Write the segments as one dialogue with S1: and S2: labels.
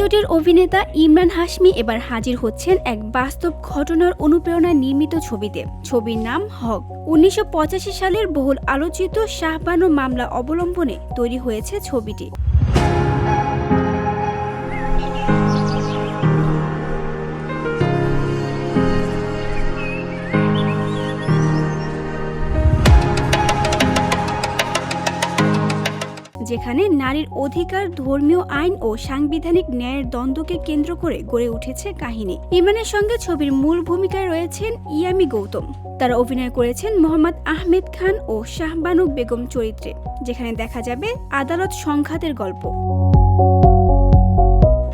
S1: বলিউডের অভিনেতা ইমরান হাশমি এবার হাজির হচ্ছেন এক বাস্তব ঘটনার অনুপ্রেরণায় নির্মিত ছবিতে। ছবির নাম হক। উনিশশো পঁচাশি সালের বহুল আলোচিত শাহবানো মামলা অবলম্বনে তৈরি হয়েছে ছবিটি। যেখানে নারীর অধিকার, ধর্মীয় আইন ও সাংবিধানিক ন্যায়ের দ্বন্দ্বকে কেন্দ্র করে গড়ে উঠেছে কাহিনী। ইমানের সঙ্গে ছবির মূল ভূমিকায় রয়েছেন ইয়ামি গৌতম। তারা অভিনয় করেছেন মোহাম্মদ আহমেদ খান ও শাহবানু বেগম চরিত্রে, যেখানে দেখা যাবে আদালত সংঘাতের গল্প।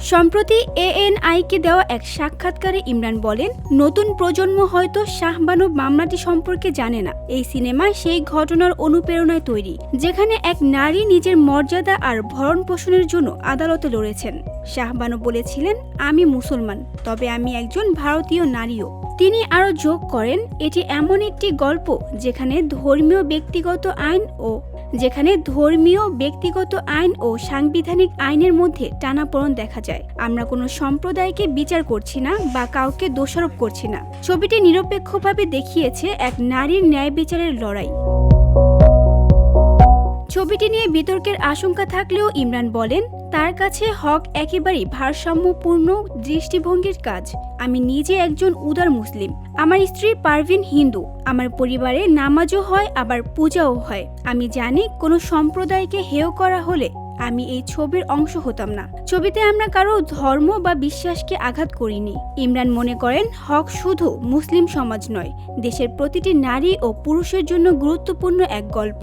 S1: সম্প্রতি এএনআইকে দেওয়া এক সাক্ষাৎকারে ইমরান বলেন, নতুন প্রজন্ম হয়তো শাহবানু মামলাটি সম্পর্কে জানে না। এই সিনেমা সেই ঘটনার অনুপ্রেরণায় তৈরি, যেখানে এক নারী নিজের মর্যাদা আর ভরণ পোষণের জন্য আদালতে লড়েছেন। শাহবানু বলেছিলেন, আমি মুসলমান, তবে আমি একজন ভারতীয় নারীও। তিনি আরও যোগ করেন, এটি এমন একটি গল্প যেখানে ধর্মীয় ব্যক্তিগত আইন ও যেখানে ধর্মীয় ব্যক্তিগত আইন ও সাংবিধানিক আইনের মধ্যে টানাপোড়ন দেখা যায়। আমরা কোনো সম্প্রদায়কে বিচার করছি না বা কাউকে দোষারোপ করছি না। ছবিটি নিরপেক্ষভাবে দেখিয়েছে এক নারীর ন্যায় বিচারের লড়াই। ছবিটি নিয়ে বিতর্কের আশঙ্কা থাকলেও ইমরান বলেন, তার কাছে হক একেবারেই ভারসাম্যপূর্ণ দৃষ্টিভঙ্গির কাজ। আমি নিজে একজন উদার মুসলিম। আমার স্ত্রী পারভিন হিন্দু। আমার পরিবারে নামাজও হয়, আবার পূজাও হয়। আমি জানি কোনো সম্প্রদায়কে হেয় করা হলে আমি এই ছবির অংশ হতাম না। ছবিতে আমরা কারও ধর্ম বা বিশ্বাসকে আঘাত করিনি। ইমরান মনে করেন, হক শুধু মুসলিম সমাজ নয়, দেশের প্রতিটি নারী ও পুরুষের জন্য গুরুত্বপূর্ণ এক গল্প।